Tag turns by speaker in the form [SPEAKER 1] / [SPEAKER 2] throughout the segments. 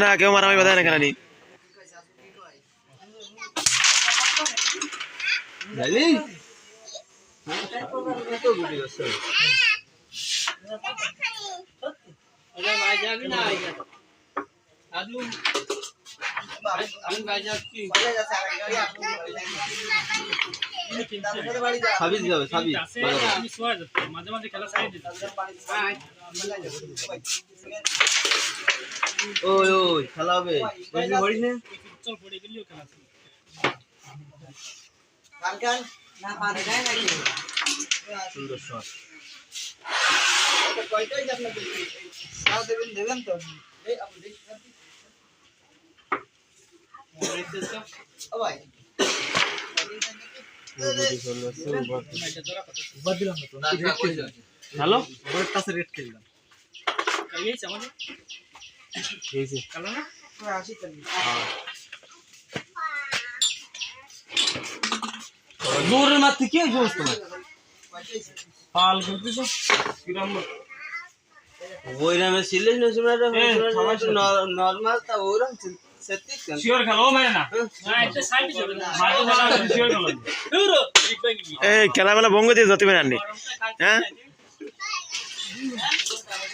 [SPEAKER 1] না কেউ মারামারি বাধা না কেন
[SPEAKER 2] ভাই যাবি যাচ্ছি মাঝে মাঝে খেলা সাইড
[SPEAKER 3] ওই ওই খেলা হবে। হরিস না।
[SPEAKER 2] চল পড়ে গেলেও খেলা
[SPEAKER 3] সুন্দর শট।
[SPEAKER 2] হ্যালো?
[SPEAKER 1] রেড খেললাম
[SPEAKER 2] এই আমাদের
[SPEAKER 1] এই যে
[SPEAKER 2] খেলা না
[SPEAKER 3] জোরের মারতে কি জোর তোমার।
[SPEAKER 2] পাল করতেছো কিরম
[SPEAKER 3] ওই নামে সিলেস না শুনে নর্মাল তা ওরম সত্যি
[SPEAKER 2] শিওর খেলো ও মানে না। না এটা সাইড যাবে না মাঝে খেলা শিওর খেলো। কি
[SPEAKER 1] এই খেলা মেলা বঙ্গ দিয়ে যেতে পারেন হ্যাঁ।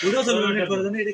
[SPEAKER 1] ভিডিও চলবে করে দেন এটা